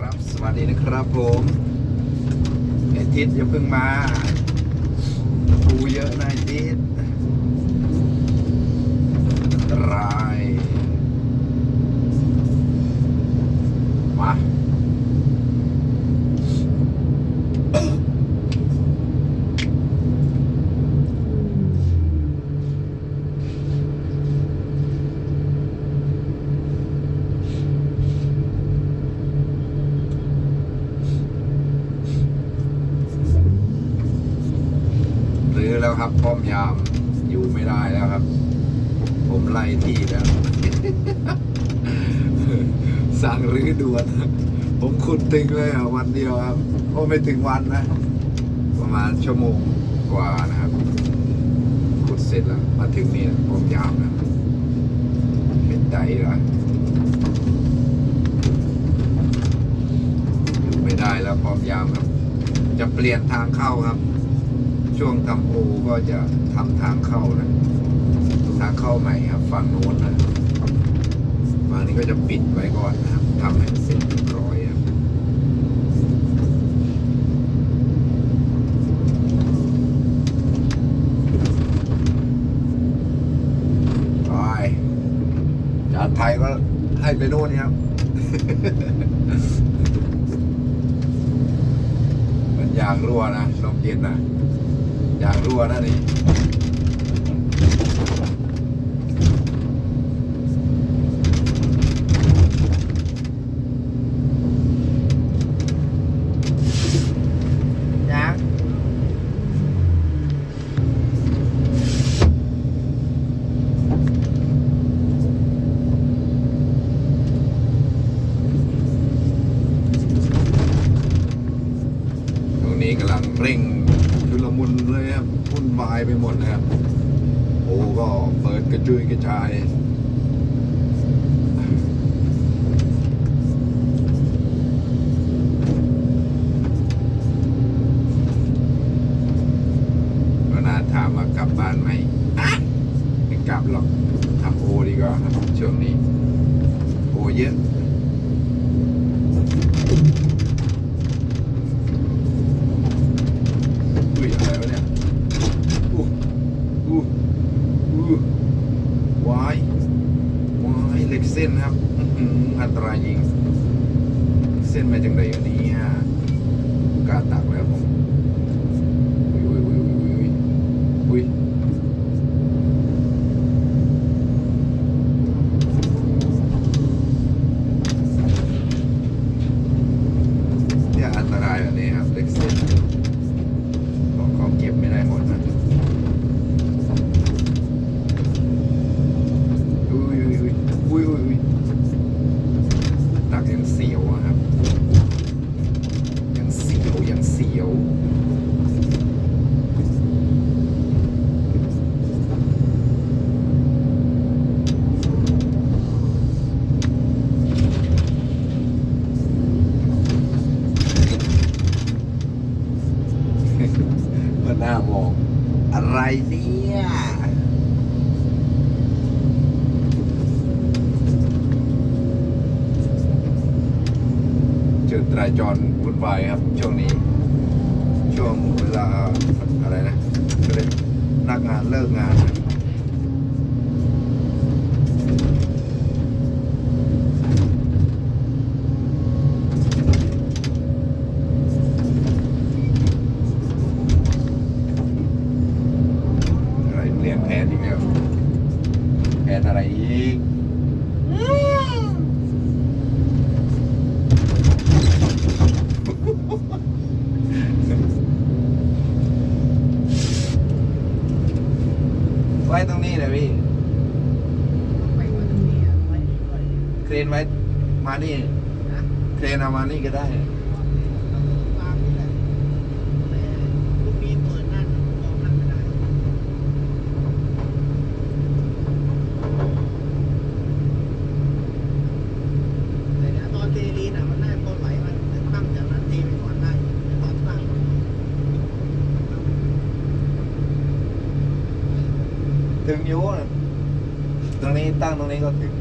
ครับ สวัสดีนะครับผมไอทิศอย่าเพิ่งมาปูเยอะนะไอทิศอันตรายมา หรือแล้วครับป้อมยามอยู่ไม่ได้แล้วครับ ผมไล่ที่แล้ว สั่งรื้อด่วนผมขุดตึงเลยอะวันเดียวครับโอ้ไม่ถึงวันนะ ประมาณชั่วโมงกว่านะครับ ขุดเสร็จแล้ว มาถึงนี่ป้อมยามนะเป็นใจละอยู่ไม่ได้แล้วป้อมยามครับ จะเปลี่ยนทางเข้าครับ ช่วงทำโอก็จะทำทางเข้านะทางเข้าใหม่ครับฝั่งโน้นนะฝั่งนี้ก็จะปิดไว้ก่อนนะครับทำให้เสร็จเรียบร้อยครับไปจานไทยก็ให้ไปโน่นนี่ครับมันยางรั่วนะลมเย็นนะ รั่วนะนี่ยาง ตรงนี้กำลังเร่งชุลมุนเลยครับ วายไปหมดนะครับโอ้ก็เปิดกระจุยกระจาย ก็น่าถามว่ากลับบ้านไหมอะไม่กลับหรอกทำโอดีกว่าครับช่วงนี้ โอเยอะ อุ้ยอะไรวะเนี่ยอู้อู้อู้วายวายเหล็กเส้นครับอื้อหืออันตรา ยยิง เส้นมาจังไรวันนี้ฮะกล้าตักแล้วผม อุ้ยอุ้ยอุ้ยอุ้ยอุ้ยอุ้ยเนี่ยอันตรายแบบนี้ครับเหล็กเส้น ของเขาเก็บไม่ได้หมดนะอุ้ยอุ้ยอุ้ยอุ้ยอุ้ยหนักยังเสียวอะครับ ยังเสียวยังเสียว มัาบอก อะไรเนี่ยจุดรายจรวุ่นวายครับ ช่วงนี้ ช่วงเวลาอะไรนะก็เลยนักงานเลิกงานนะอะไรเปลี่ยนแผนอีกแล้วแผ นอะไรอีกไว้ตรงนี้เลยพี่ไปว่าตรงนี้อะไว้ไว้เครนไว้มานี่นะเครนเอามานี่ก็ได้ วางนี่แหละแต่ลูกมีเปิดนั่นมองนั่นไม่ได้แต่เดี๋ยวตอนเทลีนอะมันน่าต้นไหลมันตั้งจากนั้นเทไปก่อนได้ตอนตั้ง ถึงอยูนะตรงนี้ตั้งตรงนี้ก็ถึง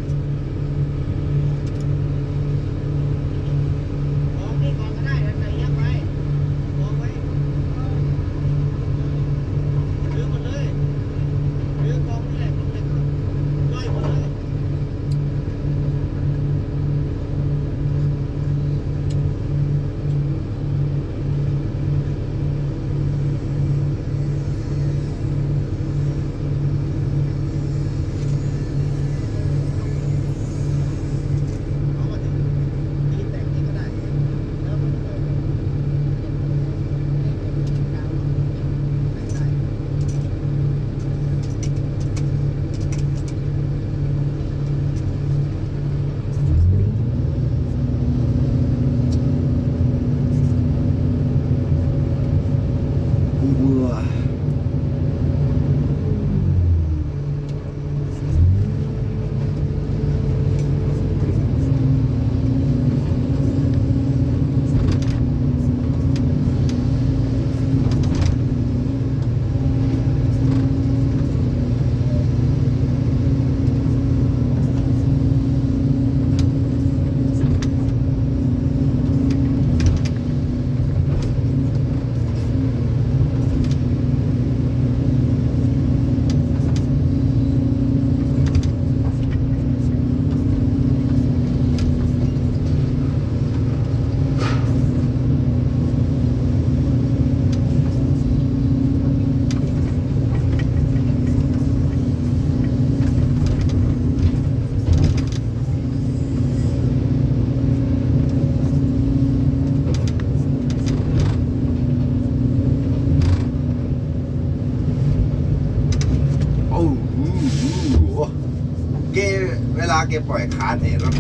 แกปล่อยขาเนี่ยแล้ว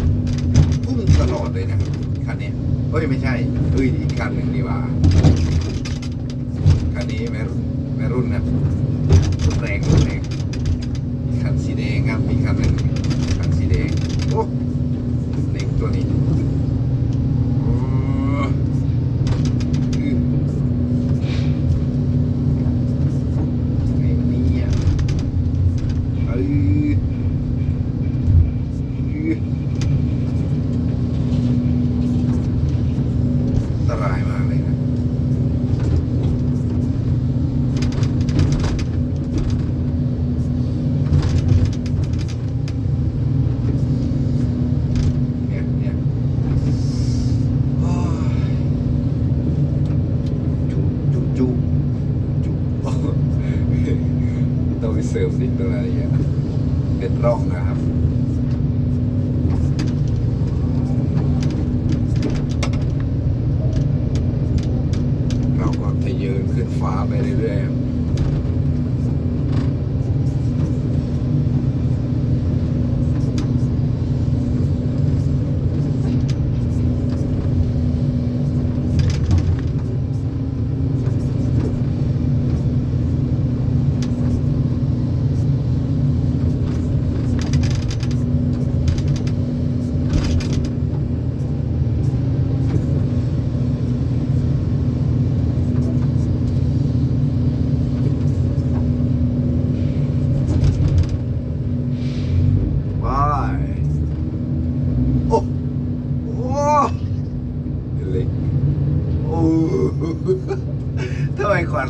พุ่งตลอดเลยนะครัคันนี้เฮ้ยไม่ใช่เฮ้ยอีกคันหนึ่งดีกว่าคันนี้แม่รุ่นแม่รุ่นนะ ร่องนะครับเราก็จะยืนขึ้นฟ้าไปเรื่อย